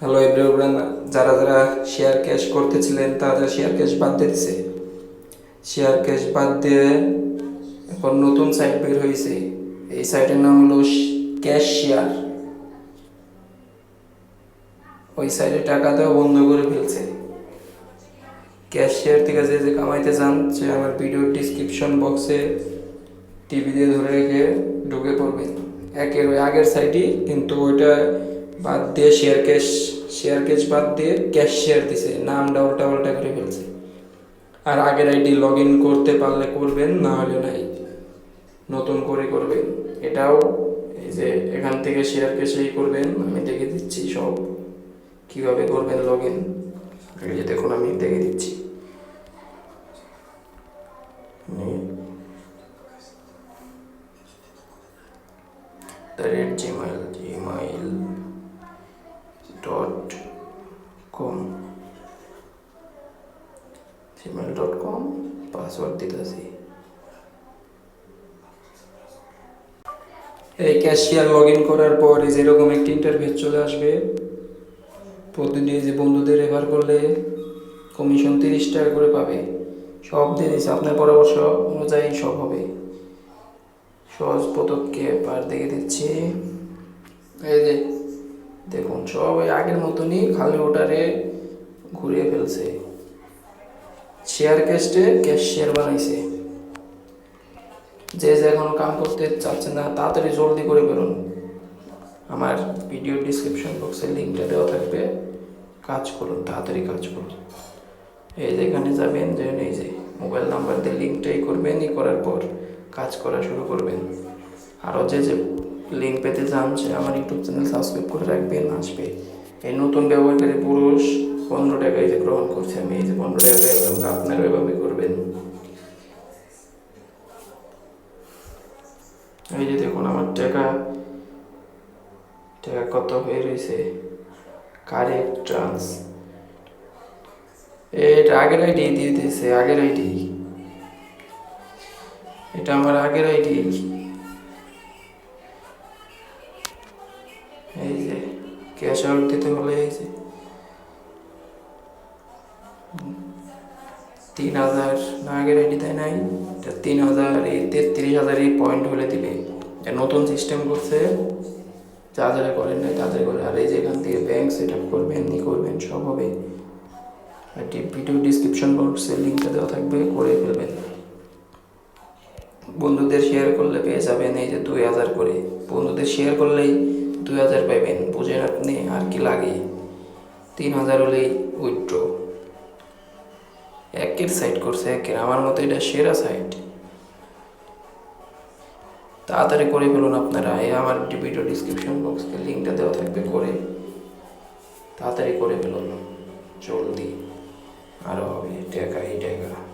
Hello everyone যারা যারা share cash করতেছিলেন, তারা শেয়ার ক্যাশ বাদ দিতেছে শেয়ার ক্যাশ বাদ দিয়ে এখন নতুন সাইট বের হয়েছে এই সাইটের নাম হলো ক্যাশ শেয়ার ওই সাইটে টাকা দেওয়া বন্ধ করে ফেলছে। ক্যাশ শেয়ার থেকে যে যে কামাইতে চান, সে আমার ভিডিওর ডিসক্রিপশন বক্সে টিভি দিয়ে ধরে রেখে ঢুকে পড়বে। একের ওই আগের সাইটই কিন্তু ওইটা বাদ দিয়ে শেয়ার ক্যাশ শেয়ার ক্যাশ বাদ দিয়ে ক্যাশ শেয়ার দিছে, নামটা উল্টা উল্টা করে ফেলছে। আর আগের আইডি লগ ইন করতে পারলে করবেন, না হলে নাই। নতুন করে করবেন। এটাও এই যে এখান থেকে শেয়ার ক্যাশেই করবেন, আমি দেখে দিচ্ছি সব। কীভাবে করবেন লগ ইন এই দেখুন, আমি দেখে দিচ্ছি। Gmail Gmail dot com password দিতেছি। এই ক্যাশিয়ার লগ ইন করার পর এই যেরকম একটি ইন্টারভিউ চলে আসবে। প্রতিদিন যে বন্ধুদের রেফার করলে কমিশন তিরিশ টাকা করে পাবে। সব দিয়ে আপনার পরামর্শ অনুযায়ী সব হবে। সহজ পদক্ষেপ, আর দেখে দিচ্ছি। এই যে, দেখুন সব ওই আগের মতনই খালি ওটারে ঘুরিয়ে ফেলছে। শেয়ার ক্যাস্টে ক্যাশ শেয়ার বানাইছে। যে যে এখনও কাম করতে চাচ্ছে না, তাড়াতাড়ি জলদি করে বেরোন। আমার ভিডিও ডিসক্রিপশন বক্সে লিঙ্কটা দেওয়া থাকবে। কাজ করুন, তাড়াতাড়ি কাজ করুন। এই যে এখানে যাবেন যে এই যে মোবাইল নাম্বার দিয়ে লিঙ্কটাই করবেন ই করার পর কাজ করা শুরু করবেন। আরও যে যে লিঙ্ক পেতে চান, সে আমার ইউটিউব চ্যানেল সাবস্ক্রাইব করে রাখবেন, আসবে। এই নতুন ব্যবহারকারী পুরুষ পনেরো টাকায় যে গ্রহণ করছে, আমি এই যে পনেরো টাকা আপনারা এভাবে করবেন। এই যে দেখুন আমার টাকা টাকা কত হয়ে রয়েছে? কারেক্ট ট্রান্স এটা আগের আইডি দিয়ে দিয়েছে, আগের আইডি। এটা আমার আগের আইডি। ক্যাশ আউট দিতে হলে এই তিন হাজার, না আগের আইডি তাই নাই তিন হাজার এই তেত্রিশ হাজার এই পয়েন্ট হলে দিবে। নতুন সিস্টেম করছে, যা যারা করেন নাই তাদের করে। আর এই যে এখান থেকে ব্যাংক সেট আপ করবেন, ই করবেন, সব হবে। আর ভিডিও ডিসক্রিপশন বক্সে লিঙ্কটা দেওয়া থাকবে, করে ফেলবেন। বন্ধুদের শেয়ার করলে পেয়ে যাবেন এই যে দুই হাজার করে। বন্ধুদের শেয়ার করলেই দুই হাজার পাইবেন, বুঝেন আপনি আর কি লাগে। তিন হাজার হলেই উইথড্র। একের সাইট করছে একের, আমার মতো এটা সেরা সাইট তাড়াতাড়ি করে ফেলুন আপনারা, এই আমার ভিডিও ডিসক্রিপশন বক্সে লিঙ্কটা দেওয়া থাকবে করে। তাড়াতাড়ি করে ফেলুন, জলদি। আরও হবে, টাকা, এই টাকা।